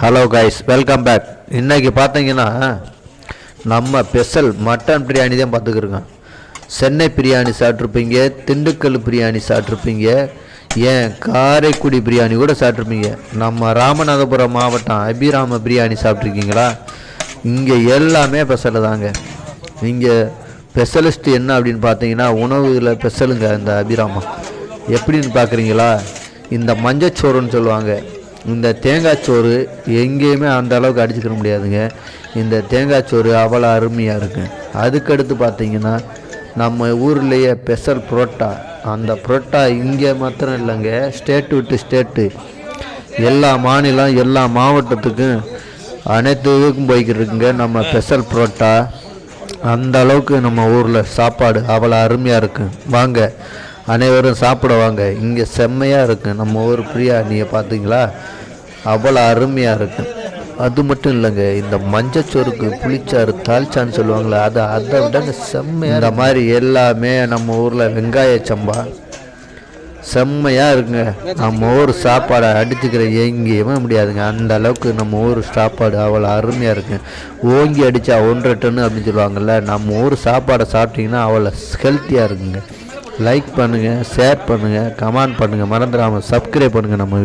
Hello guys welcome back இன்றைக்கி பார்த்தீங்கன்னா நம்ம ஸ்பெஷல் மட்டன் பிரியாணி தான் பார்த்துக்கிருக்கோம். சென்னை பிரியாணி சாப்பிட்ருப்பீங்க திண்டுக்கல் பிரியாணி சாப்பிட்ருப்பீங்க ஏன் காரைக்குடி பிரியாணி கூட சாப்பிட்ருப்பீங்க. நம்ம ராமநாதபுரம் மாவட்டம் அபிராம பிரியாணி சாப்பிட்ருக்கீங்களா? இங்கே எல்லாமே ஸ்பெஷல் தாங்க. இங்கே ஸ்பெஷலிஸ்ட் என்ன அப்படின்னு பார்த்தீங்கன்னா உணவுகளில் ஸ்பெஷலுங்க இந்த அபிராமம். எப்படின்னு பார்க்குறீங்களா? இந்த மஞ்சச்சோறுன்னு சொல்லுவாங்க. இந்த தேங்காய் சோறு எங்கேயுமே அந்த அளவுக்கு அடிச்சுக்கிற முடியாதுங்க. இந்த தேங்காய் சோறு அவ்வளோ அருமையாக இருக்கும் அதுக்கடுத்து பார்த்தீங்கன்னா நம்ம ஊர்லேயே ஸ்பெஷல் புரோட்டா. அந்த புரோட்டா இங்கே மாத்திரம் இல்லைங்க. ஸ்டேட்டு விட்டு ஸ்டேட்டு. எல்லா மாநிலம் எல்லா மாவட்டத்துக்கும் அனைத்து இதுக்கும் போய்கிட்டு இருக்குங்க நம்ம ஸ்பெஷல் புரோட்டா. அந்த அளவுக்கு நம்ம ஊரில் சாப்பாடு அவ்வளோ அருமையாக இருக்கும் வாங்க அனைவரும் சாப்பிட வாங்க. இங்கே செம்மையாக இருக்கு. நம்ம ஊர் பிரியாணியை பார்த்தீங்களா அவ்வளோ அருமையாக இருக்கு. அது மட்டும் இல்லைங்க இந்த மஞ்சச்சோறுக்கு புளிச்சாறு தால்ச்சான்னு சொல்லுவாங்களே அதை அதை விட செம்மையாக இந்த மாதிரி எல்லாமே நம்ம ஊரில் வெங்காய சம்பா. செம்மையாக இருக்குங்க. நம்ம ஊர் சாப்பாடை அடிச்சுக்கிற எங்கேயுமே முடியாதுங்க. அந்த அளவுக்கு நம்ம ஊர் சாப்பாடு அவ்வளோ அருமையாக இருக்கு. ஓங்கி அடித்தா ஒன்றரை டன்னு அப்படின்னு சொல்லுவாங்கள்ல நம்ம ஊர் சாப்பாடை சாப்பிட்டீங்கன்னா அவ்வளோ ஹெல்த்தியாக இருக்குங்க. லைக் பண்ணுங்கள் ஷேர் பண்ணுங்கள் கமெண்ட் பண்ணுங்கள் மறந்துடாமல் சப்ஸ்கிரைப் பண்ணுங்கள் நம்ம